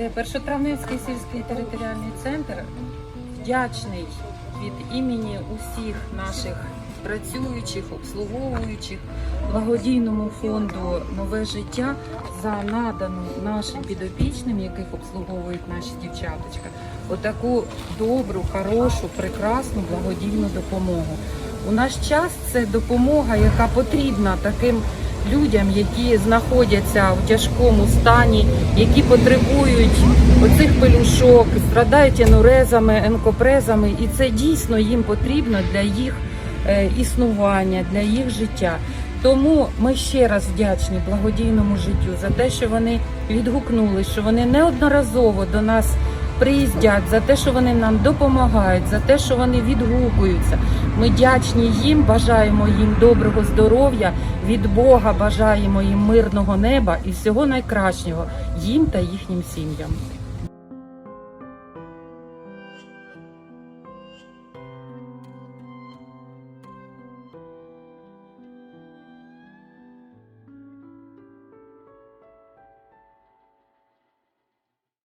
Е, Першотравневський сільський територіальний центр вдячний від імені усіх наших працюючих, обслуговуючих благодійному фонду Нове життя за надану нашим підопічним, яких обслуговують наші дівчаточка, отаку добру, хорошу, прекрасну благодійну допомогу. У наш час це допомога, яка потрібна таким людям, які знаходяться в тяжкому стані, які потребують оцих пелюшок, страдають енурезами, енкопрезами, і це дійсно їм потрібно для їх е, існування, для їх життя. Тому ми ще раз вдячні благодійному життю за те, що вони відгукнули, що вони неодноразово до нас приїздять, за те, що вони нам допомагають, за те, що вони відгукуються. Ми дячні їм, бажаємо їм доброго здоров'я, від Бога бажаємо їм мирного неба і всього найкращого їм та їхнім сім'ям.